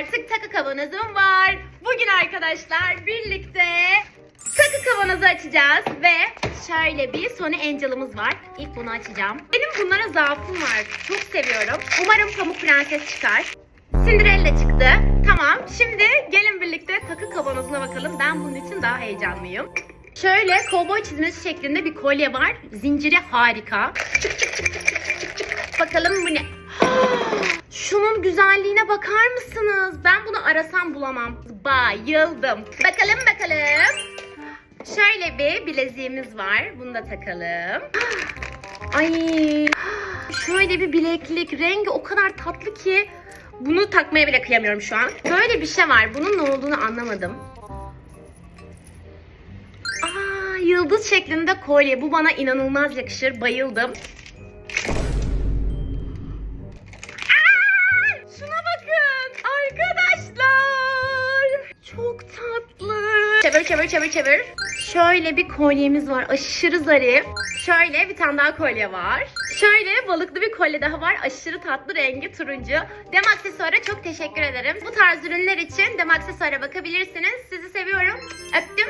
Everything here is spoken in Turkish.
artık takı kavanozum var. Bugün arkadaşlar birlikte takı kavanozu açacağız ve şöyle bir Sony Angel'ımız var. İlk bunu açacağım. Benim bunlara zaafım var. Çok seviyorum. Umarım Pamuk Prenses çıkar. Cinderella çıktı. Tamam. Şimdi gelin birlikte takı kavanozuna bakalım. Ben bunun için daha heyecanlıyım. Şöyle kovboy çizmesi şeklinde bir kolye var. Zinciri harika. Bakalım bu ne? Şunun güzelliğine bakar mısınız? Ben bunu arasam bulamam. Bayıldım. Bakalım bakalım. Şöyle bir bileziğimiz var. Bunu da takalım. Ay. Şöyle bir bileklik. Rengi o kadar tatlı ki bunu takmaya bile kıyamıyorum şu an. Böyle bir şey var. Bunun ne olduğunu anlamadım. Aa, yıldız şeklinde kolye. Bu bana inanılmaz yakışır. Bayıldım. Çevir çevir çevir. Şöyle bir kolyemiz var. Aşırı zarif. Şöyle bir tane daha kolye var. Şöyle balıklı bir kolye daha var. Aşırı tatlı rengi turuncu. Dem Aksesuar'a çok teşekkür ederim. Bu tarz ürünler için Dem Aksesuar'a bakabilirsiniz. Sizi seviyorum. Öptüm.